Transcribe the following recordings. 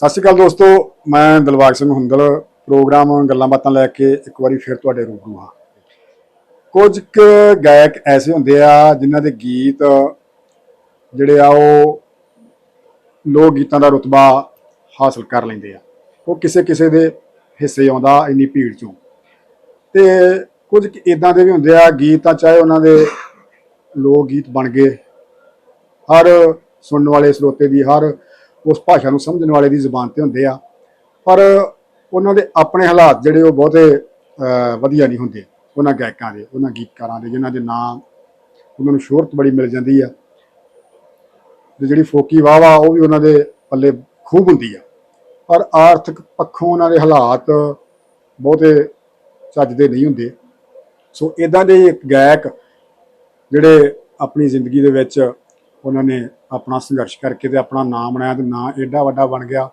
ਸਤਿ ਸ਼੍ਰੀ ਅਕਾਲ ਦੋਸਤੋ, ਮੈਂ ਦਿਲਬਾਗ ਸਿੰਘ ਹੁੰਦਲ ਪ੍ਰੋਗਰਾਮ ਗੱਲਾਂ ਬਾਤਾਂ ਲੈ ਕੇ ਇੱਕ ਵਾਰੀ ਫਿਰ ਤੁਹਾਡੇ ਰੂਬਰੂ ਹਾਂ। ਕੁਝ ਕੁ ਗਾਇਕ ਐਸੇ ਹੁੰਦੇ ਆ ਜਿਨ੍ਹਾਂ ਦੇ ਗੀਤ ਜਿਹੜੇ ਆ ਉਹ ਲੋਕ ਗੀਤਾਂ ਦਾ ਰੁਤਬਾ ਹਾਸਲ ਕਰ ਲੈਂਦੇ ਆ। ਉਹ ਕਿਸੇ ਕਿਸੇ ਦੇ ਹਿੱਸੇ ਆਉਂਦਾ, ਇੰਨੀ ਭੀੜ ਚੋਂ। ਤੇ ਕੁਝ ਇਦਾਂ ਦੇ ਵੀ ਹੁੰਦੇ ਆ, ਗੀਤ ਤਾਂ ਚਾਹੇ ਉਹਨਾਂ ਦੇ ਲੋਕ ਗੀਤ ਬਣ ਗਏ। ਹਰ ਸੁਣਨ ਵਾਲੇ ਸਰੋਤੇ ਦੀ ਹਰ ਉਸ ਭਾਸ਼ਾ ਨੂੰ ਸਮਝਣ ਵਾਲੇ ਦੀ ਜ਼ੁਬਾਨ ਤੇ ਹੁੰਦੇ ਆ। ਪਰ ਉਹਨਾਂ ਦੇ ਆਪਣੇ ਹਾਲਾਤ ਜਿਹੜੇ ਉਹ ਬਹੁਤੇ ਵਧੀਆ ਨਹੀਂ ਹੁੰਦੇ। ਉਹਨਾਂ ਗਾਇਕਾਂ ਦੇ, ਉਹਨਾਂ ਗੀਤਕਾਰਾਂ ਦੇ, ਜਿਨ੍ਹਾਂ ਦੇ ਨਾਂ ਉਹਨਾਂ ਨੂੰ ਸ਼ੋਹਰਤ ਬੜੀ ਮਿਲ ਜਾਂਦੀ ਆ। ਤੇ ਜਿਹੜੀ ਫੋਕੀ ਵਾਹ ਵਾ ਉਹ ਵੀ ਉਹਨਾਂ ਦੇ ਪੱਲੇ ਖੂਬ ਹੁੰਦੀ ਆ। ਪਰ ਆਰਥਿਕ ਪੱਖੋਂ ਉਹਨਾਂ ਦੇ ਹਾਲਾਤ ਬਹੁਤੇ ਚੱਜ ਦੇ ਨਹੀਂ ਹੁੰਦੇ। ਸੋ ਇਦਾਂ ਦੇ ਇੱਕ ਗਾਇਕ ਜਿਹੜੇ ਆਪਣੀ ਜ਼ਿੰਦਗੀ ਦੇ ਵਿੱਚ ਉਹਨਾਂ ਨੇ ਆਪਣਾ ਸੰਘਰਸ਼ ਕਰਕੇ ਤੇ ਆਪਣਾ ਨਾਮ ਬਣਾਇਆ ਤੇ ਨਾਂ ਐਡਾ ਵੱਡਾ ਬਣ ਗਿਆ।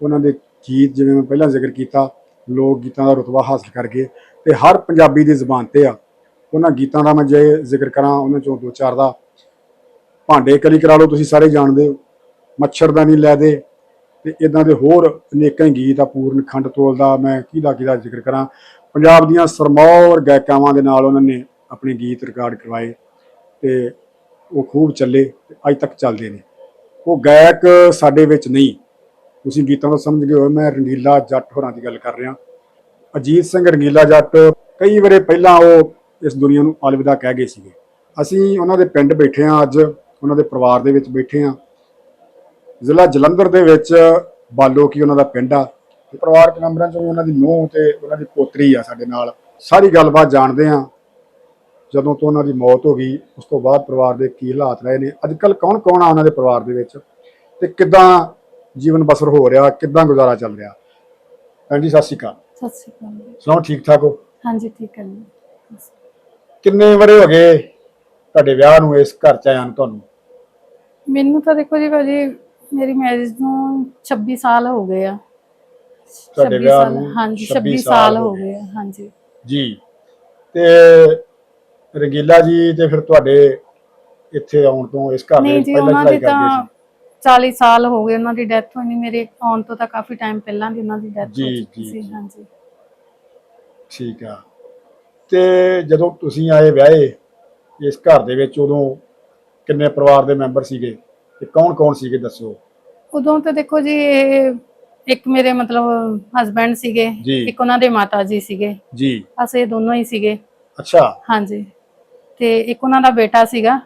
ਉਹਨਾਂ ਦੇ ਗੀਤ ਜਿਵੇਂ ਮੈਂ ਪਹਿਲਾਂ ਜ਼ਿਕਰ ਕੀਤਾ, ਲੋਕ ਗੀਤਾਂ ਦਾ ਰੁਤਬਾ ਹਾਸਲ ਕਰ ਗਏ ਤੇ ਹਰ ਪੰਜਾਬੀ ਦੀ ਜ਼ੁਬਾਨ ਤੇ ਆ। ਉਹਨਾਂ ਗੀਤਾਂ ਦਾ ਮੈਂ ਜੇ ਜ਼ਿਕਰ ਕਰਾਂ, ਉਹਨਾਂ ਚੋਂ ਦੋ ਚਾਰ ਦਾ, ਭਾਂਡੇ ਕਲੀ ਕਰਾ ਲਓ, ਤੁਸੀਂ ਸਾਰੇ ਜਾਣਦੇ ਹੋ। ਮੱਛਰਦਾਨੀ ਲੈ ਦੇ। ਤੇ ਇਦਾਂ ਦੇ ਹੋਰ ਅਨੇਕਾਂ ਹੀ ਗੀਤ ਆ, ਪੂਰਨ ਖੰਡ ਤੋਲ ਦਾ ਮੈਂ ਕਿਹਦਾ ਕਿਹਦਾ ਜ਼ਿਕਰ ਕਰਾਂ। ਪੰਜਾਬ ਦੀਆਂ ਸਰਮੌਰ ਗਾਇਕਾਵਾਂ ਦੇ ਨਾਲ ਉਹਨਾਂ ਨੇ ਆਪਣੇ ਗੀਤ ਰਿਕਾਰਡ ਕਰਵਾਏ ਤੇ ਉਹ ਖੂਬ ਚੱਲੇ ਤੇ ਅੱਜ ਤੱਕ ਚੱਲਦੇ ਨੇ। ਉਹ ਗਾਇਕ ਸਾਡੇ ਵਿੱਚ ਨਹੀਂ। ਤੁਸੀਂ ਗੀਤਾਂ ਤੋਂ ਸਮਝ ਗਏ ਹੋ ਮੈਂ ਰੰਗੀਲਾ ਜੱਟ ਹੋਰਾਂ ਦੀ ਗੱਲ ਕਰ ਰਿਹਾ। ਅਜੀਤ ਸਿੰਘ ਰੰਗੀਲਾ ਜੱਟ ਕਈ ਵਾਰੇ ਪਹਿਲਾਂ ਉਹ ਇਸ ਦੁਨੀਆ ਨੂੰ ਅਲਵਿਦਾ ਕਹਿ ਗਏ ਸੀਗੇ। ਅਸੀਂ ਉਹਨਾਂ ਦੇ ਪਿੰਡ ਬੈਠੇ ਹਾਂ ਅੱਜ, ਉਹਨਾਂ ਦੇ ਪਰਿਵਾਰ ਦੇ ਵਿੱਚ ਬੈਠੇ ਹਾਂ। ਜ਼ਿਲ੍ਹਾ ਜਲੰਧਰ ਦੇ ਵਿੱਚ ਬਾਲੋ ਕੀ ਉਹਨਾਂ ਦਾ ਪਿੰਡ ਆ। ਪਰਿਵਾਰਕ ਮੈਂਬਰਾਂ ਚੋਂ ਉਹਨਾਂ ਦੀ ਨੂੰਹ ਤੇ ਉਹਨਾਂ ਦੀ ਪੋਤਰੀ ਆ ਸਾਡੇ ਨਾਲ। ਸਾਰੀ ਗੱਲਬਾਤ ਜਾਣਦੇ ਹਾਂ। ਜਦੋਂ ਤੋਂ ਉਹਨਾਂ ਦੀ ਮੌਤ ਹੋ ਗਈ ਉਸ ਤੋਂ ਬਾਅਦ ਪਰਿਵਾਰ ਦੇ ਕੀ ਹਾਲਾਤ ਰਹੇ ਨੇ? ਅੱਜ ਕੱਲ ਕੌਣ ਕੌਣ ਆ ਉਹਨਾਂ ਦੇ ਪਰਿਵਾਰ ਦੇ ਵਿੱਚ? ਤੇ ਕਿੱਦਾਂ ਜੀਵਨ ਬਸਰ ਹੋ ਰਿਹਾ? ਕਿੱਦਾਂ ਗੁਜ਼ਾਰਾ ਚੱਲ ਰਿਹਾ? ਭੈਣ ਜੀ ਸਤਿ ਸ਼੍ਰੀ ਅਕਾਲ। ਸਤਿ ਸ਼੍ਰੀ ਅਕਾਲ। ਸੁਣਾਓ ਠੀਕ ਠਾਕ ਹੋ? ਹਾਂਜੀ ਠੀਕ ਹੈ ਜੀ। ਕਿੰਨੇ ਵਰੇ ਹੋ ਗਏ ਤੁਹਾਡੇ ਵਿਆਹ ਨੂੰ ਇਸ ਘਰ ਚ ਆਇਆ ਨੂੰ ਤੁਹਾਨੂੰ? ਮੈਨੂੰ ਤਾਂ ਦੇਖੋ ਜੀ ਭਾਜੀ ਮੇਰੀ ਮੈਰਿਜ ਨੂੰ 26 ਸਾਲ ਹੋ ਗਏ ਆ। ਤੁਹਾਡੇ 26 ਵਿਆਹ ਸਾਲ, ਨੂੰ ਹਾਂਜੀ 26 26 ਸਾਲ ਹੋ ਹੋ ਗਏ ਆ ਹਾਂਜੀ। ਜੀ। ਤੇ ਰੰਗੀਲਾ ਜੀ ਤੇ ਫਿਰ ਤੁਹਾਡੇ ਇੱਥੇ ਆਉਣ ਤੋਂ ਇਸ ਘਰ ਦੇ ਨਹੀਂ ਵਿੱਚ ਜੀ ਪਹਿਲਾਂ ਉਹਨਾਂ ਦੀ ਕਰਦੇ ਤਾਂ ਸੀ। 40 ਸਾਲ ਹੋ ਗਏ ਉਹਨਾਂ ਦੀ ਡੈਥ ਹੋਈ ਮੇਰੇ ਆਉਣ ਤੋਂ ਤਾਂ ਕਾਫੀ ਟਾਈਮ ਪਹਿਲਾਂ ਦੀ ਉਹਨਾਂ ਦੀ ਡੈਥ ਹੋ ਜੀ, ਚੁੱਕੀ ਜੀ, ਸੀ ਜੀ। ਹਾਂਜੀ। ਠੀਕ ਆ। ਤੇ ਜਦੋਂ ਤੁਸੀਂ ਆਏ ਵਿਆਹੇ ਇਸ ਘਰ ਦੇ ਵਿੱਚ ਉਦੋਂ ਕਿੰਨੇ ਪਰਿਵਾਰ ਦੇ ਮੈਂਬਰ ਸੀਗੇ ਤੇ ਕੌਣ ਕੌਣ ਸੀਗੇ ਦੱਸੋ? ਉਦੋਂ ਤਾਂ ਦੇਖੋ ਜੀ ਇਹ ਇੱਕ ਮੇਰੇ ਮਤਲਬ ਹਸਬੰਡ ਸੀਗੇ ਜੀ। ਇੱਕ ਉਹਨਾਂ ਦੇ ਮਾਤਾ ਜੀ ਸੀਗੇ। ਜੀ। ਅਸੀਂ ਦੋਨੋਂ ਹੀ ਸੀਗੇ। ਅੱਛਾ। ਹਾਂਜੀ। ਤੇ ਇੱਕ ਉਹਨਾਂ ਦਾ ਬੇਟਾ ਸੀਗਾ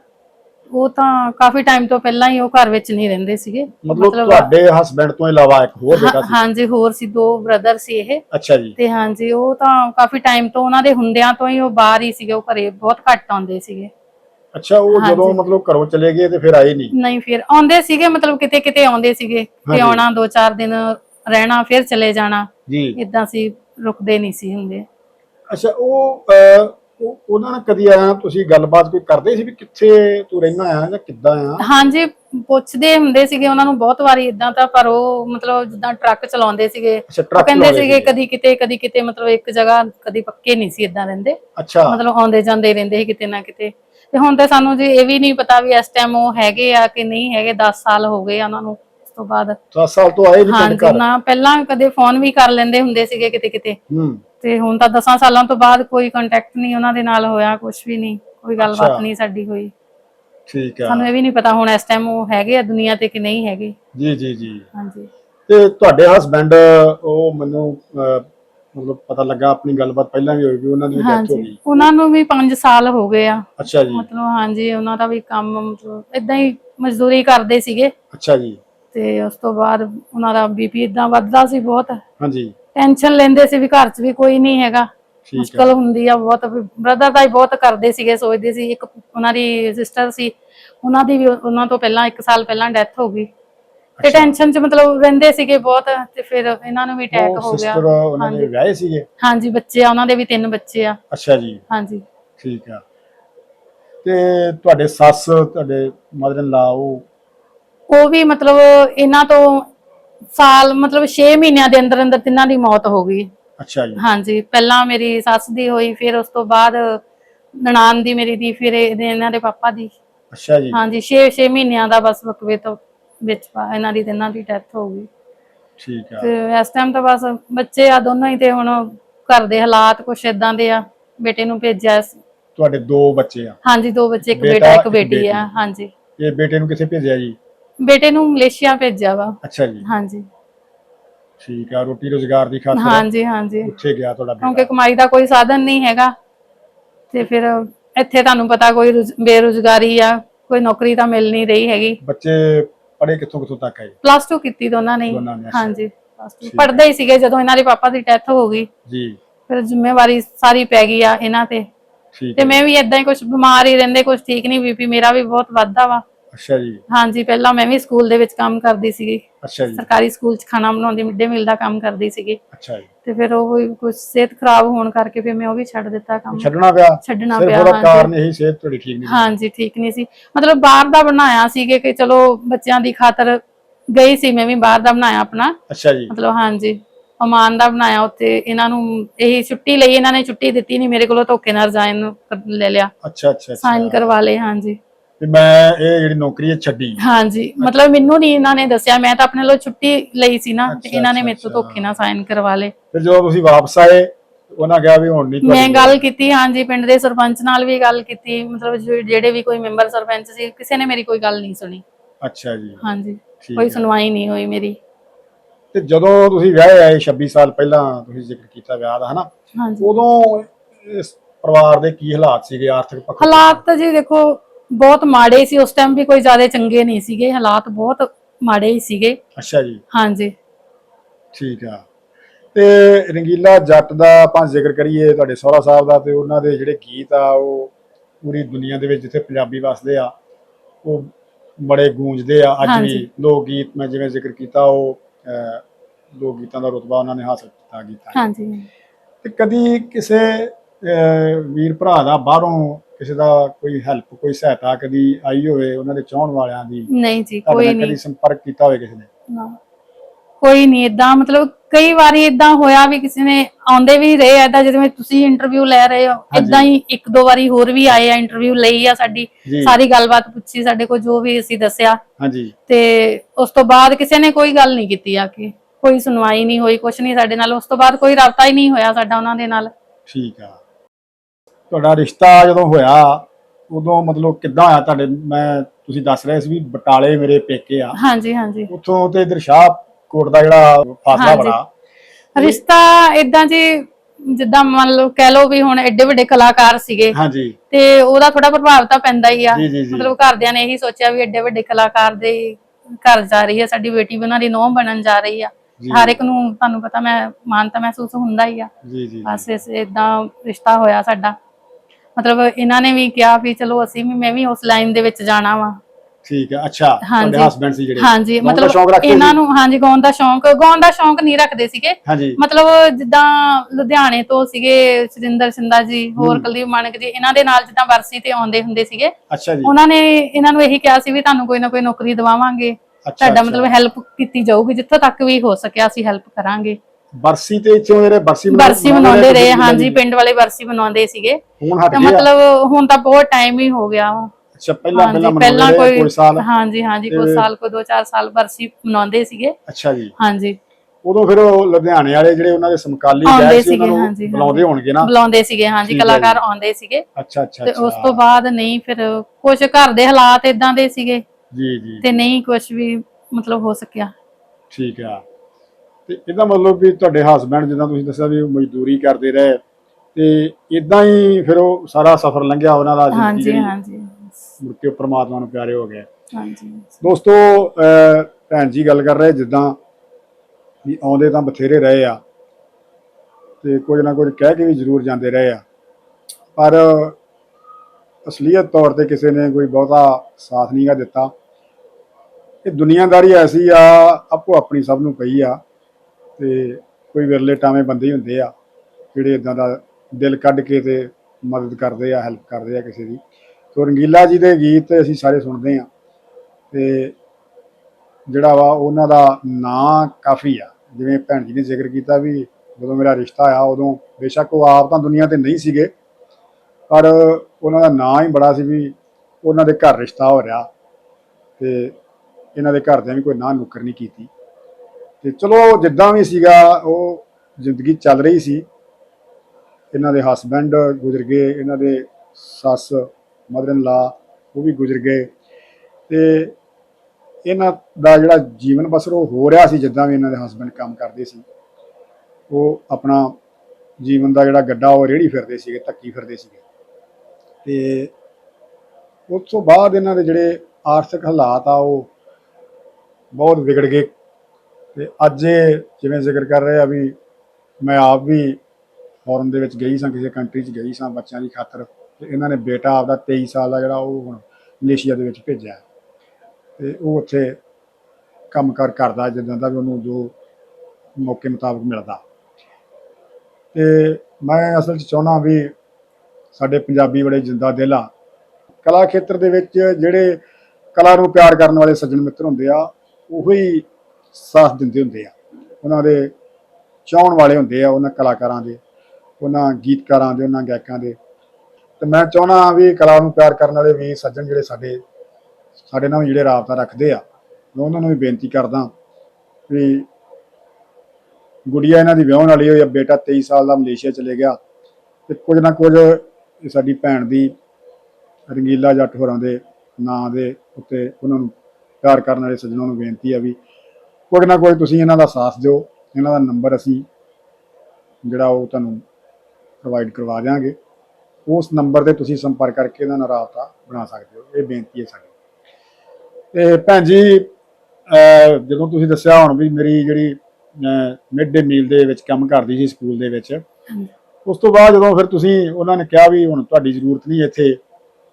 ਉਹ ਤਾਂ ਕਾਫੀ ਟਾਈਮ ਤੋਂ ਪਹਿਲਾਂ ਹੀ ਉਹ ਘਰ ਵਿੱਚ ਨਹੀਂ ਰਹਿੰਦੇ ਸੀਗੇ। ਮਤਲਬ ਤੁਹਾਡੇ ਹਸਬੰਡ ਤੋਂ ਇਲਾਵਾ ਇੱਕ ਹੋਰ ਬੇਟਾ ਸੀ? ਹਾਂਜੀ ਹੋਰ ਸੀ ਦੋ ਬ੍ਰਦਰ ਸੀ ਇਹ। ਅੱਛਾ ਜੀ। ਤੇ ਹਾਂਜੀ ਉਹ ਤਾਂ ਕਾਫੀ ਟਾਈਮ ਤੋਂ ਉਹਨਾਂ ਦੇ ਹੁੰਦਿਆਂ ਤੋਂ ਹੀ ਉਹ ਬਾਹਰ ਹੀ ਸੀਗੇ ਉਹ ਘਰੇ ਬਹੁਤ ਘੱਟ ਆਉਂਦੇ ਸੀਗੇ। ਅੱਛਾ ਉਹ। ਜਦੋਂ ਮਤਲਬ ਘਰੋਂ ਚਲੇ ਗਏ ਤੇ ਫਿਰ ਆਏ ਨਹੀਂ? ਨਹੀਂ ਫਿਰ ਆਉਂਦੇ ਸੀਗੇ ਮਤਲਬ ਕਿਤੇ ਕਿਤੇ ਆਉਂਦੇ ਸੀਗੇ ਤੇ। ਆਉਣਾ ਦੋ ਚਾਰ ਦਿਨ ਰਹਿਣਾ ਫਿਰ ਚਲੇ ਜਾਣਾ। ਜੀ। ਇਦਾਂ ਸੀ ਰੁਕਦੇ ਨਹੀਂ ਸੀ ਹੁੰਦੇ। ਅੱਛਾ ਉਹ ਉਹ- ਉਹਨਾਂ ਨਾਲ ਕਦੀ ਆਇਆ ਤੁਸੀਂ ਗੱਲਬਾਤ ਕੋਈ ਕਰਦੇ ਸੀ ਵੀ ਕਿੱਥੇ ਤੂੰ ਰਹਿਣਾ ਆ ਜਾਂ ਕਿੱਦਾਂ ਆ? ਹਾਂਜੀ ਪੁੱਛਦੇ ਹੁੰਦੇ ਸੀਗੇ ਉਹਨਾਂ ਨੂੰ ਬਹੁਤ ਵਾਰੀ ਇਦਾਂ ਤਾਂ ਪਰ ਉਹ ਮਤਲਬ ਜਿੱਦਾਂ ਟਰੱਕ ਚਲਾਉਂਦੇ ਸੀਗੇ। ਅੱਛਾ ਉਹ ਟਰੱਕ ਕਹਿੰਦੇ ਚਲਾਉਂਦੇ ਸੀਗੇ ਸੀਗੇ। ਕਦੀ ਕਿਤੇ ਕਦੀ ਕਿਤੇ ਮਤਲਬ ਇੱਕ ਜਗ੍ਹਾ ਕਦੀ ਪੱਕੇ ਨਹੀਂ ਸੀ ਇਦਾਂ ਰਹਿੰਦੇ। ਅੱਛਾ। ਮਤਲਬ ਆਉਂਦੇ ਜਾਂਦੇ ਰਹਿੰਦੇ ਸੀ ਕਿਤੇ ਨਾ ਕਿਤੇ। ਤੇ ਹੁਣ ਤਾਂ ਸਾਨੂੰ ਜੀ ਇਹ ਵੀ ਨਹੀਂ ਪਤਾ ਵੀ ਇਸ ਟਾਈਮ ਉਹ ਹੈਗੇ ਆ ਕਿ ਨਹੀਂ ਹੈਗੇ 10 ਸਾਲ ਹੋ ਗਏ ਆ ਉਹਨਾਂ ਨੂੰ ਉਸ ਤੋਂ ਬਾਅਦ। 10 ਸਾਲ ਤੋਂ ਆਏ ਨਹੀਂ ਪਿੰਡ ਹਾਂਜੀ ਘਰ? ਨਾ ਪਹਿਲਾਂ ਕਦੇ ਫੋਨ ਵੀ ਕਰ ਲੈਂਦੇ ਹੁੰਦੇ ਸੀਗੇ ਕਿਤੇ ਕਿਤੇ। ਹੂੰ। ਤੇ ਹੁਣ ਤਾਂ 10 ਸਾਲਾਂ ਤੋਂ ਬਾਅਦ ਕੋਈ ਕੰਟੈਕਟ ਨਹੀਂ ਉਹਨਾਂ ਦੇ ਨਾਲ ਹੋਇਆ ਕੁਝ ਵੀ ਨਹੀਂ ਕੋਈ ਅੱਛਾ। ਗੱਲਬਾਤ ਨਹੀਂ ਸਾਡੀ ਹੋਈ। ਠੀਕ ਆ। ਸਾਨੂੰ ਇਹ ਵੀ ਨਹੀਂ ਪਤਾ ਹੁਣ ਇਸ ਟਾਈਮ ਉਹ ਹੈਗੇ ਆ ਦੁਨੀਆ ਤੇ ਕਿ ਨਹੀਂ ਹੈਗੇ। ਜੀ ਜੀ ਜੀ। ਹਾਂਜੀ। ਤੇ ਤੁਹਾਡੇ ਹਸਬੰਡ ਉਹ ਮੈਨੂੰ ਅਹ, ਮਤਲਬ ਪਤਾ ਲੱਗਾ ਆਪਣੀ ਗੱਲਬਾਤ ਪਹਿਲਾਂ ਵੀ ਹੋਈ ਵੀ ਉਹਨਾਂ ਦੀ ਡੈਥ ਹੋ ਹਾਂਜੀ। ਗਈ। ਉਹਨਾਂ ਨੂੰ ਵੀ 5 ਸਾਲ ਹੋ ਗਏ ਆ। ਅੱਛਾ ਜੀ। ਮਤਲਬ ਹਾਂਜੀ ਉਹਨਾਂ ਦਾ ਵੀ ਕੰਮ ਮਤਲਬ ਇਦਾਂ ਹੀ ਮਜ਼ਦੂਰੀ ਕਰਦੇ ਸੀਗੇ। ਅੱਛਾ ਜੀ। ਤੇ ਉਸ ਤੋਂ ਬਾਅਦ ਉਹਨਾਂ ਦਾ ਬੀਪੀ ਇਦਾਂ ਵੱਧਦਾ ਸੀ ਬਹੁਤ। ਹਾਂਜੀ। ਟੈਨਸ਼ਨ ਲੈਂਦੇ ਸੀ ਵੀ ਘਰ 'ਚ ਵੀ ਕੋਈ ਨਹੀਂ ਹੈਗਾ। ਮੁਸ਼ਕਲ ਹੁੰਦੀ ਆ ਬਹੁਤ ਬ੍ਰਦਰ ਦਾ ਹੀ ਬਹੁਤ ਕਰਦੇ ਸੀਗੇ ਸੋਚਦੇ ਸੀ ਇੱਕ ਉਹਨਾਂ ਦੀ ਸਿਸਟਰ ਸੀ ਉਹਨਾਂ ਦੀ ਵੀ ਉਹਨਾਂ ਤੋਂ ਪਹਿਲਾਂ 1 ਸਾਲ ਪਹਿਲਾਂ ਡੈਥ ਹੋ ਗਈ। ਤੇ। ਟੈਨਸ਼ਨ 'ਚ ਮਤਲਬ ਰਹਿੰਦੇ ਸੀਗੇ ਬਹੁਤ ਤੇ ਫਿਰ ਇਹਨਾਂ ਨੂੰ ਵੀ ਅਟੈਕ ਹੋ ਗਿਆ। ਸਿਸਟਰ ਉਹਨਾਂ ਦੇ। ਵਿਆਹੇ ਸੀਗੇ? ਹਾਂਜੀ ਬੱਚੇ ਆ ਉਹਨਾਂ ਦੇ ਵੀ ਤਿੰਨ ਬੱਚੇ ਆ। ਅੱਛਾ ਜੀ। ਹਾਂਜੀ। ਠੀਕ ਆ। ਤੇ ਤੁਹਾਡੇ ਸੱਸ ਤੁਹਾਡੇ ਮਦਰ ਇਨ ਲਾ ਉਹ ਉਹ ਵੀ ਮਤਲਬ ਇਹਨਾਂ ਤੋਂ ਸਾਲ ਮਤਲਬ 6 ਮਹੀਨਿਆਂ ਦੇ ਅੰਦਰ ਅੰਦਰ ਤਿੰਨਾਂ ਦੀ ਮੌਤ ਹੋ ਗਈ। ਅੱਛਾ ਜੀ। ਹਾਂਜੀ ਪਹਿਲਾਂ ਮੇਰੀ ਸੱਸ ਦੀ ਹੋਈ ਫਿਰ ਉਸ ਤੋਂ ਬਾਅਦ ਨਨਾਣ ਦੀ ਮੇਰੀ ਦੀ ਫਿਰ ਇਹਦੇ- ਇਹਨਾਂ ਦੇ ਪਾਪਾ ਦੀ। ਅੱਛਾ ਜੀ। ਹਾਂਜੀ 6 6 ਮਹੀਨਿਆਂ ਦਾ ਬਸ ਵਕਵੇ ਤੋਂ ਵਿੱਚ ਪਾ- ਇਹਨਾਂ ਦੀ ਤਿੰਨਾਂ ਦੀ ਡੈਥ ਹੋ ਗਈ। ਠੀਕ ਆ। ਤੇ ਇਸ ਟਾਈਮ ਤਾਂ ਬਸ ਬੱਚੇ ਆ ਦੋਨੋਂ ਹੀ ਤੇ ਹੁਣ ਘਰ ਦੇ ਹਾਲਾਤ ਕੁਛ ਇਦਾਂ ਦੇ ਆ ਬੇਟੇ ਨੂੰ ਭੇਜਿਆ ਸੀ। ਤੁਹਾਡੇ ਦੋ ਬੱਚੇ ਆ। ਹਾਂਜੀ ਦੋ ਬੱਚੇ ਇੱਕ ਬੇਟਾ, ਬੇਟਾ ਇੱਕ ਇੱਕ ਬੇਟੀ ਬੇਟੀ। ਆ ਹਾਂਜੀ। ਇਹ ਬੇਟੇ ਨੂੰ ਕਿੱਥੇ ਭੇਜਿਆ ਜੀ? ਬੇਟੇ ਨੂੰ ਮਲੇਸ਼ੀਆ ਭੇਜਿਆ ਵਾ। ਅੱਛਾ ਜੀ। ਹਾਂਜੀ। ਠੀਕ ਆ ਰੋਟੀ ਰੋਜ਼ਗਾਰ ਦੀ ਖਾਤਰ ਹਾਂਜੀ ਹਾਂਜੀ। ਉੱਥੇ ਗਿਆ ਤੁਹਾਡਾ ਕਿਉਂਕਿ ਕਮਾਈ ਦਾ ਕੋਈ ਸਾਧਨ ਨਹੀਂ ਹੈਗਾ। ਤੇ ਫਿਰ ਇੱਥੇ ਤੁਹਾਨੂੰ ਪਤਾ ਕੋਈ ਰੁਜ਼- ਬੇਰੁਜ਼ਗਾਰੀ ਆ ਕੋਈ ਨੌਕਰੀ ਤਾਂ ਮਿਲ ਨਹੀਂ ਰਹੀ ਹੈਗੀ। ਬੱਚੇ ਪੜ੍ਹੇ ਕਿੱਥੋਂ ਕਿੱਥੋਂ ਤੱਕ ਆ ਜੀ? ਪਲੱਸ 2 ਕੀਤੀ ਦੋਨਾਂ ਨੇ। ਦੋਨਾਂ ਨੇ, ਅੱਛਾ। ਹਾਂਜੀ। ਪੜ੍ਹਦੇ ਹੀ ਸੀਗੇ ਜਦੋਂ ਇਹਨਾਂ ਦੇ ਪਾਪਾ ਦੀ ਡੈਥ ਹੋ ਗਈ। ਜੀ। ਫਿਰ ਜ਼ਿੰਮੇਵਾਰੀ ਸਾਰੀ ਪੈ ਗਈ ਆ ਇਹਨਾਂ ਤੇ। ਠੀਕ ਤੇ ਹੈ। ਮੈਂ ਵੀ ਇਦਾਂ ਹੀ ਕੁਝ ਬਿਮਾਰ ਹੀ ਰਹਿੰਦੇ ਕੁਝ ਠੀਕ ਨਹੀਂ ਬੀਪੀ ਮੇਰਾ ਵੀ ਬਹੁਤ ਵੱਧਦਾ ਵਾ। ਅੱਛਾ ਜੀ। ਹਾਂਜੀ ਪਹਿਲਾਂ ਮੈਂ ਵੀ ਸਕੂਲ ਦੇ ਵਿੱਚ ਕੰਮ ਕਰਦੀ ਸੀਗੀ। ਅੱਛਾ ਜੀ। ਸਰਕਾਰੀ ਸਕੂਲ 'ਚ ਖਾਣਾ ਬਣਾਉਂਦੀ ਮਿੱਡੇ ਮੀਲ ਦਾ ਕੰਮ ਕਰਦੀ ਸੀਗੀ। ਅੱਛਾ ਜੀ। ਤੇ ਫਿਰ ਉਹ ਕੁਝ ਸਿਹਤ ਖਰਾਬ ਹੋਣ ਕਰਕੇ ਫਿਰ ਮੈਂ ਉਹ ਵੀ ਛੱਡ ਦਿੱਤਾ ਕੰਮ। ਛੱਡਣਾ ਪਿਆ? ਛੱਡਣਾ ਸਿਰਫ ਪਿਆ ਉਹਦਾ ਹਾਂਜੀ। ਕਾਰਨ ਇਹੀ ਸਿਹਤ ਤੁਹਾਡੀ ਠੀਕ ਨਹੀਂ ਸੀ। ਹਾਂਜੀ ਠੀਕ ਨਹੀਂ ਸੀ। ਮਤਲਬ ਬਾਹਰ ਦਾ ਬਣਾਇਆ ਸੀਗੇ ਕਿ ਚਲੋ ਬੱਚਿਆਂ ਦੀ ਖਾਤਰ ਗਈ ਸੀ ਮੈਂ ਵੀ ਬਾਹਰ ਦਾ ਬਣਾਇਆ ਆਪਣਾ। ਅੱਛਾ ਜੀ। ਮਤਲਬ ਹਾਂਜੀ ਓਮਾਨ ਦਾ ਬਣਾਇਆ ਉੱਥੇ ਇਹਨਾਂ ਨੂੰ ਇਹੀ ਛੁੱਟੀ ਲਈ ਇਹਨਾਂ ਨੇ ਛੁੱਟੀ ਦਿੱਤੀ ਨਹੀਂ ਮੇਰੇ ਕੋਲੋਂ ਧੋਖੇ ਨਾਲ ਰਜ਼ਾਈਨ ਲੈ ਲਿਆ। ਅੱਛਾ ਅੱਛਾ ਸਾਈਨ ਕਰਵਾ ਲਏ ਹਾਂਜੀ। ਤੇ ਮੈਂ ਇਹ ਜਿਹੜੀ ਨੌਕਰੀ ਹੈ ਛੱਡੀ। ਹਾਂਜੀ ਮਤਲਬ ਮੈਨੂੰ ਨਹੀਂ ਇਹਨਾਂ ਨੇ ਦੱਸਿਆ ਮੈਂ ਤਾਂ ਆਪਣੇ ਲੋ ਛੁੱਟੀ ਲਈ ਸੀ ਨਾ ਤੇ ਇਹਨਾਂ ਨੇ ਮੇਰੇ ਤੋਂ। ਧੋਖੇ ਨਾਲ ਸਾਈਨ ਕਰਵਾ ਲਏ। ਫਿਰ ਜਦੋਂ ਤੁਸੀਂ ਵਾਪਸ ਆਏ ਉਹਨਾਂ ਕਿਹਾ ਵੀ ਹੁਣ ਨਹੀਂ ਮੈਂ ਗੱਲ। ਕੀਤੀ ਹਾਂਜੀ ਪਿੰਡ ਦੇ ਸਰਪੰਚ ਨਾਲ ਵੀ ਗੱਲ ਕੀਤੀ ਮਤਲਬ ਜਿਹੜੇ ਵੀ ਕੋਈ ਮੈਂਬਰ ਸਰਪੰਚ ਸੀ ਕਿਸੇ ਨੇ ਮੇਰੀ ਕੋਈ ਗੱਲ ਨਹੀਂ ਸੁਣੀ। ਅੱਛਾ ਜੀ। ਹਾਂਜੀ ਕੋਈ। ਸੁਣਵਾਈ ਨਹੀਂ ਹੋਈ ਮੇਰੀ। ਤੇ ਜਦੋਂ ਤੁਸੀਂ ਵਿਆਹੇ ਆਏ 26 ਸਾਲ ਪਹਿਲਾਂ ਤੁਸੀਂ ਜ਼ਿਕਰ ਕੀਤਾ ਵਿਆਹ ਦਾ ਹਨਾ? ਉਦੋਂ ਇਸ ਪਰਿਵਾਰ ਦੇ ਕੀ ਹਾਲਾਤ ਸੀਗੇ ਆਰਥਿਕ ਪੱਖੋਂ? ਹਾਲਾਤ ਤਾਂ ਜੀ ਦੇਖੋ ਬਹੁਤ ਮਾੜੇ ਸੀ ਉਸ ਟਾਈਮ ਵੀ ਕੋਈ ਜ਼ਿਆਦਾ ਚੰਗੇ ਨਹੀਂ ਸੀਗੇ ਹਾਲਾਤ ਬਹੁਤ ਮਾੜੇ ਹੀ ਸੀਗੇ। ਅੱਛਾ ਜੀ। ਹਾਂਜੀ। ਠੀਕ ਆ। ਤੇ ਰੰਗੀਲਾ ਜੱਟ ਦਾ ਆਪਾਂ ਜ਼ਿਕਰ ਕਰੀਏ ਤੁਹਾਡੇ ਸਹੁਰਾ ਸਾਹਿਬ ਦਾ ਤੇ ਉਹਨਾਂ ਦੇ ਜਿਹੜੇ ਗੀਤ ਆ ਉਹ ਪੂਰੀ ਦੁਨੀਆ ਦੇ ਵਿੱਚ ਜਿੱਥੇ ਪੰਜਾਬੀ ਵਸਦੇ ਆ ਉਹ ਬੜੇ ਗੂੰਜਦੇ ਆ। ਅੱਜ। ਵੀ ਲੋਕ ਗੀਤ ਮੈਂ ਜਿਵੇਂ ਜ਼ਿਕਰ ਕੀਤਾ ਉਹ ਲੋਕ ਗੀਤਾਂ ਦਾ ਰੁਤਬਾ ਉਹਨਾਂ ਨੇ ਹਾਸਲ ਕੀਤਾ ਗੀਤਾਂ। ਹਾਂਜੀ। ਤੇ ਕਦੀ ਕਿਸੇ ਵੀਰ ਭਰਾ ਦਾ ਬਾਹਰੋਂ ਕਿਸੇ ਦਾ ਕੋਈ ਹੈਲਪ ਕੋਈ ਸਹਾਇਤਾ ਕਦੀ ਆਈ ਹੋਵੇ ਉਹਨਾਂ ਦੇ ਚਾਹਣ ਵਾਲਿਆਂ ਦੀ ਨਹੀਂ ਜੀ ਤੁਹਾਡੇ ਕੋਈ ਨਾਲ ਨਹੀਂ। ਕਦੀ ਸੰਪਰਕ ਕੀਤਾ ਹੋਵੇ ਕਿਸੇ ਨੇ? ਨਾ। ਕੋਈ ਨਹੀਂ ਇਦਾਂ ਮਤਲਬ ਕਈ ਵਾਰੀ ਇਦਾਂ ਹੋਇਆ ਵੀ ਕਿਸੇ ਨੇ ਆਉਂਦੇ ਵੀ ਰਹੇ ਐਦਾਂ ਜਿਵੇਂ ਤੁਸੀਂ ਇੰਟਰਵਿਊ ਲੈ ਰਹੇ ਹੋ ਹਾਂਜੀ। ਇਦਾਂ ਹੀ ਇੱਕ ਦੋ ਵਾਰੀ ਹੋਰ ਵੀ ਆਏ ਆ ਇੰਟਰਵਿਊ ਲਈ ਆ ਸਾਡੀ ਜੀ। ਸਾਰੀ ਗੱਲਬਾਤ ਪੁੱਛੀ ਸਾਡੇ ਕੋਲ ਜੋ ਵੀ ਅਸੀਂ ਦੱਸਿਆ। ਹਾਂਜੀ। ਤੇ ਉਸ ਤੋਂ ਬਾਅਦ ਕਿਸੇ ਨੇ ਕੋਈ ਗੱਲ ਨਹੀਂ ਕੀਤੀ ਆ ਕੇ ਕੋਈ ਸੁਣਵਾਈ ਨਹੀਂ ਹੋਈ ਕੁਛ ਨਹੀਂ ਸਾਡੇ ਨਾਲ ਉਸ ਤੋਂ ਬਾਅਦ ਕੋਈ ਰਾਬਤਾ ਹੀ ਨਹੀਂ ਹੋਇਆ ਸਾਡਾ ਉਹਨਾਂ ਦੇ ਨਾਲ। ਠੀਕ ਆ। ਤੁਹਾਡਾ ਰਿਸ਼ਤਾ ਜਦੋਂ ਹੋਇਆ ਉਦੋਂ ਮਤਲਬ ਕਿੱਦਾਂ ਹੋਇਆ ਤੁਹਾਡੇ? ਮੈਂ ਤੁਸੀਂ ਦੱਸ ਰਹੇ ਸੀ ਵੀ ਬਟਾਲੇ ਮੇਰੇ ਪੇਕੇ ਆ। ਹਾਂਜੀ ਹਾਂਜੀ। ਉੱਥੋਂ ਤੇ ਇਧਰ ਸ਼ਾਹਕੋਟ ਦਾ ਜਿਹੜਾ ਫਾਸਲਾ ਹਾਂਜੀ। ਬੜਾ। ਰਿਸ਼ਤਾ ਇਦਾਂ ਜੀ ਜਿੱਦਾਂ ਮੰਨ ਲਓ ਕਹਿ ਲਓ ਵੀ ਹੁਣ ਐਡੇ ਵੱਡੇ ਕਲਾਕਾਰ ਸੀਗੇ। ਹਾਂਜੀ। ਤੇ ਉਹਦਾ ਥੋੜਾ ਪ੍ਰਭਾਵ ਤਾਂ ਪੈਂਦਾ ਹੀ ਆ। ਜੀ ਜੀ ਜੀ। ਮਤਲਬ ਘਰਦਿਆਂ ਨੇ ਇਹੀ ਸੋਚਿਆ ਵੀ ਐਡੇ ਵੱਡੇ ਕਲਾਕਾਰ ਦੇ ਘਰ ਜਾ ਰਹੀ ਹੈ ਸਾਡੀ ਬੇਟੀ ਵੀ ਉਹਨਾਂ ਦੀ ਨੋਹ ਬਣਨ ਜਾ ਰਹੀ ਆ। ਜੀ। ਹਰ ਇੱਕ ਨੂੰ ਤੁਹਾਨੂੰ ਪਤਾ ਮੈਂ ਮਾਨਤਾ ਮਹਿਸੂਸ ਹੁੰਦਾ ਹੀ ਆ। ਜੀ ਜੀ ਬਸ ਇਸ ਇਦਾਂ ਰਿਸ਼ਤਾ ਹੋਇਆ ਸਾਡਾ। ਮਤਲਬ ਇਹਨਾਂ ਨੇ ਵੀ ਕਿਹਾ ਵੀ ਚਲੋ ਅਸੀਂ ਵੀ ਮੈਂ ਵੀ ਉਸ ਲਾਈਨ ਦੇ ਵਿੱਚ ਜਾਣਾ ਵਾ ਠੀਕ ਹੈ ਅੱਛਾ ਤੁਹਾਡੇ। ਹਸਬੰਡ ਸੀ ਜਿਹੜੇ ਹਾਂਜੀ ਮਤਲਬ ਇਹਨਾਂ? ਨੂੰ ਹਾਂਜੀ ਗਾਉਣ ਦਾ ਸ਼ੌਂਕ ਗਾਉਣ ਦਾ ਸ਼ੌਂਕ ਨਹੀਂ ਰੱਖਦੇ ਸੀਗੇ ਮਤਲਬ ਜਿੱਦਾਂ ਲੁਧਿਆਣੇ ਤੋਂ ਸੀਗੇ ਸੁਰਿੰਦਰ ਸਿੰਦਾ ਜੀ ਹੋਰ। ਕੁਲਦੀਪ ਮਾਨਕ ਜੀ ਇਹਨਾਂ ਦੇ ਨਾਲ ਜਿੱਦਾਂ ਵਰਸੀ ਤੇ ਆਉਂਦੇ ਹੁੰਦੇ ਸੀਗੇ ਅੱਛਾ ਜੀ ਉਹਨਾਂ ਨੇ ਇਹਨਾਂ ਨੂੰ ਇਹੀ ਕਿਹਾ ਸੀ ਵੀ ਤੁਹਾਨੂੰ ਕੋਈ ਨਾ ਕੋਈ ਨੌਕਰੀ ਦਿਵਾਵਾਂਗੇ ਤੁਹਾਡਾ। ਮਤਲਬ ਹੈਲਪ ਕੀਤੀ ਜਾਊਗੀ ਜਿੱਥੋਂ ਤੱਕ ਵੀ ਹੋ ਸਕਿਆ ਅਸੀਂ ਹੈਲਪ ਕਰਾਂਗੇ ਬਰਸੀ ਤੇ ਇੱਥੋਂ ਜਿਹੜੇ ਬਰਸੀ ਬਰਸੀ ਮਨਾਉਂਦੇ ਰਹੇ ਹਾਂਜੀ ਪਿੰਡ ਵਾਲੇ ਬਰਸੀ ਮਨਾਉਂਦੇ ਸੀਗੇ। ਤਾਂ ਗਏ? ਮਤਲਬ ਹੁਣ ਤਾਂ ਬਹੁਤ ਟਾਈਮ ਹੀ ਹੋ ਗਿਆ। ਅੱਛਾ ਪਹਿਲਾਂ ਪਹਿਲਾਂ ਕੋਈ ਸਾਲ। ਹਾਂਜੀ ਹਾਂਜੀ ਕੋਈ ਸਾਲ ਕੋਈ 2-4 ਸਾਲ ਬਰਸੀ ਮਨਾਉਂਦੇ ਸੀਗੇ। ਅੱਛਾ ਜੀ। ਹਾਂਜੀ। ਉਦੋਂ ਫਿਰ ਉਹ ਲੁਧਿਆਣੇ ਵਾਲੇ ਜਿਹੜੇ ਉਹਨਾਂ ਦੇ ਸਮਕਾਲੀ ਗਾਇਕ ਸੀ ਉਹਨਾਂ ਨੂੰ ਬੁਲਾਉਂਦੇ ਹੋਣਗੇ ਨਾ? ਬੁਲਾਉਂਦੇ ਸੀਗੇ ਹਾਂਜੀ ਕਲਾਕਾਰ। ਆਉਂਦੇ ਸੀਗੇ। ਅੱਛਾ ਅੱਛਾ ਤੇ ਉਸ ਤੋਂ ਬਾਅਦ ਨਹੀਂ ਫਿਰ ਕੁਝ ਘਰ ਦੇ ਹਾਲਾਤ ਇਦਾਂ ਦੇ ਸੀਗੇ। ਜੀ ਜੀ। ਤੇ ਨਹੀਂ ਕੁਝ ਵੀ ਮਤਲਬ ਹੋ ਸਕਿਆ। ਠੀਕ ਆ। ਤੇ ਇਹਦਾ ਮਤਲਬ ਵੀ ਤੁਹਾਡੇ ਹਸਬੰਡ ਜਿੱਦਾਂ ਤੁਸੀਂ ਦੱਸਿਆ ਵੀ ਮਜ਼ਦੂਰੀ ਕਰਦੇ ਰਹੇ ਤੇ ਇਦਾਂ ਹੀ ਫਿਰ ਉਹ ਸਾਰਾ ਸਫ਼ਰ ਲੰਘਿਆ ਉਹਨਾਂ ਦਾ ਹਾਂਜੀ ਹਾਂਜੀ। ਮੁੜ ਕੇ ਪ੍ਰਮਾਤਮਾ ਨੂੰ ਪਿਆਰੇ ਹੋ ਗਏ। ਹਾਂਜੀ ਦੋਸਤੋ ਭੈਣ ਜੀ ਗੱਲ ਕਰ ਰਹੇ ਜਿੱਦਾਂ ਵੀ ਆਉਂਦੇ ਤਾਂ ਬਥੇਰੇ ਰਹੇ ਆ ਤੇ ਕੁਝ ਨਾ ਕੁਝ ਕਹਿ ਕੇ ਵੀ ਜ਼ਰੂਰ ਜਾਂਦੇ ਰਹੇ ਆ। ਪਰ ਅਸਲੀਅਤ ਤੌਰ ਤੇ ਕਿਸੇ ਨੇ ਕੋਈ ਬਹੁਤਾ ਸਾਥ ਨਹੀਂ ਦਿੱਤਾ। ਇਹ ਦੁਨੀਆਦਾਰੀ ਐਸੀ ਆ ਆਪੋ ਆਪਣੀ ਸਭ ਨੂੰ ਪਈ ਆ ਤੇ ਕੋਈ ਵਿਰਲੇ ਟਾਵੇਂ ਬੰਦੇ ਹੀ ਹੁੰਦੇ ਆ, ਜਿਹੜੇ ਇਦਾਂ ਦਾ ਦਿਲ ਕੱਢ ਕੇ ਤੇ ਮਦਦ ਕਰਦੇ ਆ ਹੈਲਪ ਕਰਦੇ ਆ ਕਿਸੇ ਦੀ। ਸੋ ਰੰਗੀਲਾ ਜੀ ਦੇ ਗੀਤ ਅਸੀਂ ਸਾਰੇ ਸੁਣਦੇ ਆ ਤੇ ਜਿਹੜਾ ਵਾ ਉਹਨਾਂ ਦਾ ਨਾਂ ਕਾਫੀ ਆ। ਜਿਵੇਂ ਭੈਣ ਜੀ ਨੇ ਜ਼ਿਕਰ ਕੀਤਾ ਵੀ ਜਦੋਂ ਮੇਰਾ ਰਿਸ਼ਤਾ ਆਇਆ ਉਦੋਂ ਬੇਸ਼ੱਕ ਉਹ ਆਪ ਤਾਂ ਦੁਨੀਆ ਤੇ ਨਹੀਂ ਸੀਗੇ, ਪਰ ਉਹਨਾਂ ਦਾ ਨਾਂ ਹੀ ਬੜਾ ਸੀ ਵੀ ਉਹਨਾਂ ਦੇ ਘਰ ਰਿਸ਼ਤਾ ਹੋ ਰਿਹਾ ਤੇ ਇਹਨਾਂ ਦੇ ਘਰਦਿਆਂ ਵੀ ਕੋਈ ਨਾਂ ਨੁੱਕਰ ਨਹੀਂ ਕੀਤੀ। ਤੇ ਚਲੋ ਜਿੱਦਾਂ ਵੀ ਸੀਗਾ, ਉਹ ਜ਼ਿੰਦਗੀ ਚੱਲ ਰਹੀ ਸੀ। ਇਹਨਾਂ ਦੇ ਹਸਬੰਡ ਗੁਜ਼ਰ ਗਏ, ਇਹਨਾਂ ਦੇ ਸੱਸ ਮਦਰ ਇਨ ਲਾ ਉਹ ਵੀ ਗੁਜ਼ਰ ਗਏ। ਤੇ ਇਹਨਾਂ ਦਾ ਜਿਹੜਾ ਜੀਵਨ ਬਸਰ ਉਹ ਹੋ ਰਿਹਾ ਸੀ, ਜਿੱਦਾਂ ਵੀ ਇਹਨਾਂ ਦੇ ਹਸਬੰਡ ਕੰਮ ਕਰਦੇ ਸੀ। ਉਹ ਆਪਣਾ ਜੀਵਨ ਦਾ ਜਿਹੜਾ ਗੱਡਾ, ਉਹ ਰੇੜੀ ਫਿਰਦੇ ਸੀਗੇ, ਧੱਕੀ ਫਿਰਦੇ ਸੀਗੇ। ਤੇ ਉਸ ਤੋਂ ਬਾਅਦ ਇਹਨਾਂ ਦੇ ਜਿਹੜੇ ਆਰਥਿਕ ਹਾਲਾਤ ਆ, ਉਹ ਬਹੁਤ ਵਿਗੜ ਗਏ। ਤੇ ਅੱਜ ਇਹ ਜਿਵੇਂ ਜ਼ਿਕਰ ਕਰ ਰਹੇ ਆ ਵੀ ਮੈਂ ਆਪ ਵੀ ਫੋਰਨ ਦੇ ਵਿੱਚ ਗਈ ਸਾਂ, ਕਿਸੇ ਕੰਟਰੀ 'ਚ ਗਈ ਸਾਂ ਬੱਚਿਆਂ ਦੀ ਖਾਤਰ ਤੇ ਇਹਨਾਂ ਨੇ ਬੇਟਾ ਆਪਦਾ 23 ਸਾਲ ਦਾ ਜਿਹੜਾ ਉਹ ਹੁਣ ਮਲੇਸ਼ੀਆ ਦੇ ਵਿੱਚ ਭੇਜਿਆ ਤੇ ਉਹ ਉੱਥੇ ਕੰਮ ਕੰਮਕਾਰ ਕਰਦਾ ਜਿੱਦਾਂ ਦਾ ਵੀ ਉਹਨੂੰ ਜੋ ਮੌਕੇ ਮੁਤਾਬਕ ਮਿਲਦਾ। ਤੇ ਮੈਂ ਅਸਲ 'ਚ ਚਾਹੁੰਦਾ ਵੀ ਸਾਡੇ ਪੰਜਾਬੀ ਬੜੇ ਜਿੰਦਾ ਦਿਲ ਆ। ਕਲਾ ਖੇਤਰ ਦੇ ਵਿੱਚ ਜਿਹੜੇ ਕਲਾ ਨੂੰ ਪਿਆਰ ਕਰਨ ਵਾਲੇ ਸੱਜਣ ਮਿੱਤਰ ਹੁੰਦੇ ਆ, ਉਹੀ ਸਾਥ ਦਿੰਦੇ ਹੁੰਦੇ ਆ। ਉਹਨਾਂ ਦੇ ਚਾਹਣ ਵਾਲੇ ਹੁੰਦੇ ਆ, ਉਹਨਾਂ ਕਲਾਕਾਰਾਂ ਦੇ, ਉਹਨਾਂ ਗੀਤਕਾਰਾਂ ਦੇ, ਉਹਨਾਂ ਗਾਇਕਾਂ ਦੇ। ਤੇ ਮੈਂ ਚਾਹੁੰਦਾ ਵੀ ਕਲਾ ਨੂੰ ਪਿਆਰ ਕਰਨ ਵਾਲੇ ਵੀ ਸੱਜਣ ਜਿਹੜੇ ਸਾਡੇ ਸਾਡੇ ਨਾਲ ਜਿਹੜੇ ਰਾਬਤਾ ਰੱਖਦੇ ਆ, ਮੈਂ ਉਹਨਾਂ ਨੂੰ ਵੀ ਬੇਨਤੀ ਕਰਦਾ ਵੀ ਗੁੜੀਆ ਇਹਨਾਂ ਦੀ ਵਿਆਹਣ ਵਾਲੀ ਹੋਈ ਆ, ਬੇਟਾ 23 ਸਾਲ ਦਾ ਮਲੇਸ਼ੀਆ ਚਲੇ ਗਿਆ ਤੇ ਕੁਝ ਨਾ ਕੁਝ ਇਹ ਸਾਡੀ ਭੈਣ ਦੀ ਰੰਗੀਲਾ ਜੱਟ ਹੋਰਾਂ ਦੇ ਨਾਂ ਦੇ ਉੱਤੇ ਉਹਨਾਂ ਨੂੰ ਪਿਆਰ ਕਰਨ ਵਾਲੇ ਸੱਜਣਾਂ ਨੂੰ ਬੇਨਤੀ ਆ ਵੀ ਕੁਝ ਨਾ ਕੁਝ ਤੁਸੀਂ ਇਹਨਾਂ ਦਾ ਸਾਥ ਦਿਓ ਇਹਨਾਂ ਦਾ ਨੰਬਰ ਅਸੀਂ ਜਿਹੜਾ ਉਹ ਤੁਹਾਨੂੰ ਪ੍ਰੋਵਾਈਡ ਕਰਵਾ ਦਿਆਂਗੇ ਉਸ ਨੰਬਰ ਤੇ ਤੁਸੀਂ ਸੰਪਰਕ ਕਰਕੇ ਇਹਨਾਂ ਨਾਲ ਰਾਬਤਾ ਬਣਾ ਸਕਦੇ ਹੋ ਇਹ ਬੇਨਤੀ ਹੈ ਸਾਡੀ ਤੇ ਭੈਣ ਜੀ ਜਦੋਂ ਤੁਸੀਂ ਦੱਸਿਆ ਹੁਣ ਵੀ ਮੇਰੀ ਜਿਹੜੀ ਮਿਡ ਡੇ ਮੀਲ ਦੇ ਵਿੱਚ ਕੰਮ ਕਰਦੀ ਸੀ ਸਕੂਲ ਦੇ ਵਿੱਚ। ਉਸ ਤੋਂ ਬਾਅਦ ਜਦੋਂ ਫਿਰ ਤੁਸੀਂ ਉਹਨਾਂ ਨੇ ਕਿਹਾ ਵੀ ਹੁਣ ਤੁਹਾਡੀ ਜ਼ਰੂਰਤ ਨਹੀਂ ਇੱਥੇ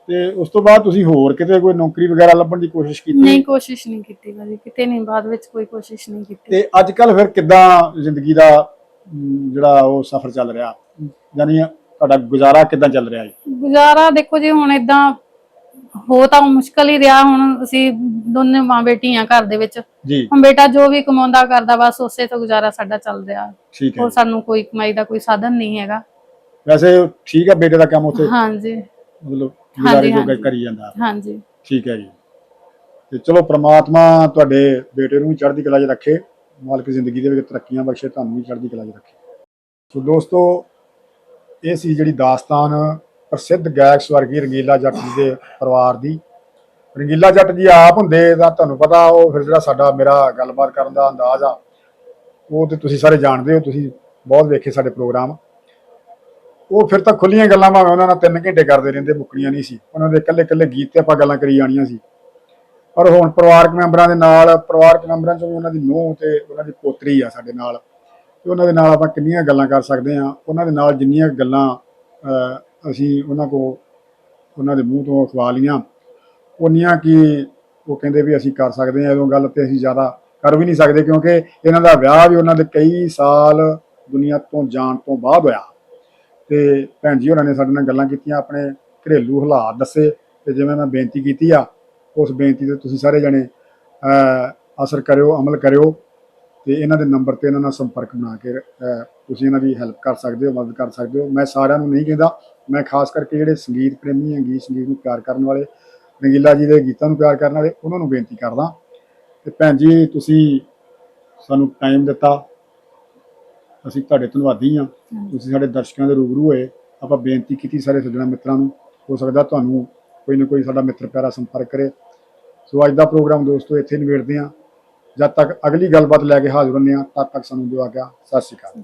ਤੇ ਉਸ ਤੋਂ ਬਾਅਦ ਤੁਸੀਂ ਹੋਰ ਕਿਤੇ ਕੋਈ ਨੌਕਰੀ ਵਗੈਰਾ ਲੱਭਣ ਦੀ ਕੋਸ਼ਿਸ਼ ਕੀਤੀ? ਨਹੀਂ ਕੋਸ਼ਿਸ਼ ਨਹੀਂ ਕੀਤੀ ਭਾਜੀ ਕਿਤੇ ਨਹੀਂ ਬਾਅਦ ਵਿੱਚ ਕੋਈ ਕੋਸ਼ਿਸ਼ ਨਹੀਂ ਕੀਤੀ। ਤੇ ਅੱਜ ਕੱਲ ਫਿਰ ਕਿੱਦਾਂ ਜ਼ਿੰਦਗੀ ਦਾ ਅਮ, ਜਿਹੜਾ ਉਹ ਸਫ਼ਰ ਚੱਲ ਰਿਹਾ? ਯਾਨੀ ਤੁਹਾਡਾ ਗੁਜ਼ਾਰਾ ਕਿੱਦਾਂ ਚੱਲ ਰਿਹਾ ਹੈ ਗੁਜ਼ਾਰਾ ਦੇਖੋ ਜੀ ਹੁਣ ਇਦਾਂ ਹੋ ਤਾਂ ਮੁਸ਼ਕਲ ਹੀ ਰਿਹਾ ਹੁਣ ਅਸੀਂ ਦੋਨੇ ਮਾਂ ਬੇਟੀਆਂ ਘਰ ਦੇ ਵਿੱਚ। ਜੀ। ਹੁਣ ਬੇਟਾ ਜੋ ਵੀ ਕਮਾਉਂਦਾ ਕਰਦਾ ਬਸ ਉਸੇ ਤੋਂ ਗੁਜ਼ਾਰਾ ਸਾਡਾ ਚੱਲ ਰਿਹਾ। ਠੀਕ ਹੈ ਹੋਰ ਸਾਨੂੰ ਕੋਈ ਕਮਾਈ ਦਾ ਕੋਈ ਸਾਧਨ ਨਹੀਂ ਹੈਗਾ। ਵੈਸੇ ਠੀਕ ਹੈ ਬੇਟੇ ਦਾ ਕੰਮ ਉੱਥੇ? ਹਾਂਜੀ। ਮਤਲਬ ਗੁਜ਼ਾਰੇ ਜੋਗਾ। ਕਰੀ ਜਾਂਦਾ ਹਾਂਜੀ। ਠੀਕ ਹੈ ਜੀ। ਤੇ ਚਲੋ ਪ੍ਰਮਾਤਮਾ ਤੁਹਾਡੇ ਬੇਟੇ ਨੂੰ ਚੜ੍ਹਦੀ ਕਲਾ 'ਚ ਰੱਖੇ ਮਾਲਕ ਜ਼ਿੰਦਗੀ ਦੇ ਵਿੱਚ ਤਰੱਕੀਆਂ ਬਖਸ਼ੇ ਤੁਹਾਨੂੰ ਵੀ ਚੜ੍ਹਦੀ ਕਲਾ 'ਚ ਰੱਖੇ। ਸੋ ਦੋਸਤੋ ਇਹ ਸੀ ਜਿਹੜੀ ਦਾਸਤਾਨ ਪ੍ਰਸਿੱਧ ਗਾਇਕ ਸਵਰਗੀ ਰੰਗੀਲਾ ਜੱਟ ਜੀ ਦੇ ਪਰਿਵਾਰ ਦੀ। ਰੰਗੀਲਾ ਜੱਟ ਜੀ ਆਪ ਹੁੰਦੇ ਤਾਂ ਤੁਹਾਨੂੰ ਪਤਾ ਉਹ ਫਿਰ ਜਿਹੜਾ ਸਾਡਾ ਮੇਰਾ ਗੱਲਬਾਤ ਕਰਨ ਦਾ ਅੰਦਾਜ਼ ਆ ਉਹ ਤੇ ਤੁਸੀਂ ਸਾਰੇ ਜਾਣਦੇ ਹੋ ਤੁਸੀਂ ਬਹੁਤ ਵੇਖੇ ਸਾਡੇ ਪ੍ਰੋਗਰਾਮ। ਉਹ ਫਿਰ ਤਾਂ ਖੁੱਲੀਆਂ ਗੱਲਾਂ ਭਾਵੇਂ ਉਹਨਾਂ ਨਾਲ 3 ਘੰਟੇ ਕਰਦੇ ਰਹਿੰਦੇ, ਮੁੱਕਣੀਆਂ ਨਹੀਂ ਸੀ। ਉਹਨਾਂ ਦੇ ਇਕੱਲੇ ਇਕੱਲੇ ਗੀਤ ਤੇ ਆਪਾਂ ਗੱਲਾਂ ਕਰੀ ਜਾਣੀਆਂ ਸੀ। ਪਰ ਹੁਣ ਪਰਿਵਾਰਕ ਮੈਂਬਰਾਂ ਦੇ ਨਾਲ, ਪਰਿਵਾਰਕ ਮੈਂਬਰਾਂ ਚੋਂ ਵੀ ਉਹਨਾਂ ਦੀ ਨੂੰਹ ਤੇ ਉਹਨਾਂ ਦੀ ਪੋਤਰੀ ਆ ਸਾਡੇ ਨਾਲ। ਤੇ ਉਹਨਾਂ ਦੇ ਨਾਲ ਆਪਾਂ ਕਿੰਨੀਆਂ ਗੱਲਾਂ ਕਰ ਸਕਦੇ ਆ ਉਹਨਾਂ ਦੇ ਨਾਲ ਜਿੰਨੀਆਂ ਗੱਲਾਂ ਅਸੀਂ ਉਹਨਾਂ ਕੋ ਉਹਨਾਂ ਦੇ ਮੂੰਹ ਤੋਂ ਅਖਵਾ ਲੀਆਂ ਉਨੀਆਂ ਕਿ ਉਹ ਕਹਿੰਦੇ ਵੀ ਅਸੀਂ ਕਰ ਸਕਦੇ ਆ ਉਦੋਂ ਗੱਲ ਤੇ ਅਸੀਂ ਜ਼ਿਆਦਾ ਕਰ ਵੀ ਨਹੀਂ ਸਕਦੇ ਕਿਉਂਕਿ ਇਹਨਾਂ ਦਾ ਵਿਆਹ ਵੀ ਉਹਨਾਂ ਦੇ ਕਈ ਸਾਲ ਦੁਨੀਆ ਤੋਂ ਜਾਣ ਤੋਂ ਬਾਅਦ ਹੋਇਆ। ਤੇ ਭੈਣ ਜੀ ਉਹਨਾਂ ਨੇ ਸਾਡੇ ਨਾਲ ਗੱਲਾਂ ਕੀਤੀਆਂ, ਆਪਣੇ ਘਰੇਲੂ ਹਾਲਾਤ ਦੱਸੇ ਤੇ ਜਿਵੇਂ ਮੈਂ ਬੇਨਤੀ ਕੀਤੀ ਆ, ਉਸ ਬੇਨਤੀ ਤੇ ਤੁਸੀਂ ਸਾਰੇ ਜਣੇ ਅਸਰ ਕਰਿਓ, ਅਮਲ ਕਰਿਓ ਤੇ ਇਹਨਾਂ ਦੇ ਨੰਬਰ ਤੇ ਇਹਨਾਂ ਨਾਲ ਸੰਪਰਕ ਬਣਾ ਕੇ ਤੁਸੀਂ ਇਹਨਾਂ ਦੀ ਹੈਲਪ ਕਰ ਸਕਦੇ ਹੋ, ਮਦਦ ਕਰ ਸਕਦੇ ਹੋ। ਮੈਂ ਸਾਰਿਆਂ ਨੂੰ ਨਹੀਂ ਕਹਿੰਦਾ, ਮੈਂ ਖਾਸ ਕਰਕੇ ਜਿਹੜੇ ਸੰਗੀਤ ਪ੍ਰੇਮੀ ਹੈ ਸੰਗੀਤ ਨੂੰ ਪਿਆਰ ਕਰਨ ਵਾਲੇ, ਰੰਗੀਲਾ ਜੀ ਦੇ ਗੀਤਾਂ ਨੂੰ ਪਿਆਰ ਕਰਨ ਵਾਲੇ, ਉਹਨਾਂ ਨੂੰ ਬੇਨਤੀ ਕਰਦਾ। ਤੇ ਭੈਣ ਜੀ, ਤੁਸੀਂ ਸਾਨੂੰ ਟਾਈਮ ਦਿੱਤਾ। ਅਸੀਂ ਤੁਹਾਡੇ ਧੰਨਵਾਦੀ ਹਾਂ। ਤੁਸੀਂ ਸਾਡੇ ਦਰਸ਼ਕਾਂ ਦੇ ਰੂਬਰੂ ਹੋਏ। ਆਪਾਂ ਬੇਨਤੀ ਕੀਤੀ ਸਾਰੇ ਸੱਜਣਾ ਮਿੱਤਰਾਂ ਨੂੰ ਹੋ ਸਕਦਾ ਤੁਹਾਨੂੰ ਕੋਈ ਨਾ ਕੋਈ ਸਾਡਾ ਮਿੱਤਰ ਪਿਆਰਾ ਸੰਪਰਕ ਕਰੇ। ਸੋ ਅੱਜ ਦਾ ਪ੍ਰੋਗਰਾਮ ਦੋਸਤੋ ਇੱਥੇ ਨਿਬੇੜਦੇ ਹਾਂ। ਜਦ ਤੱਕ ਅਗਲੀ ਗੱਲਬਾਤ ਲੈ ਕੇ ਹਾਜ਼ਰ ਹੁੰਦੇ ਹਾਂ ਤਦ ਤੱਕ ਸਾਨੂੰ ਦੁਆ ਗਿਆ ਸਤਿ ਸ਼੍ਰੀ ਅਕਾਲ।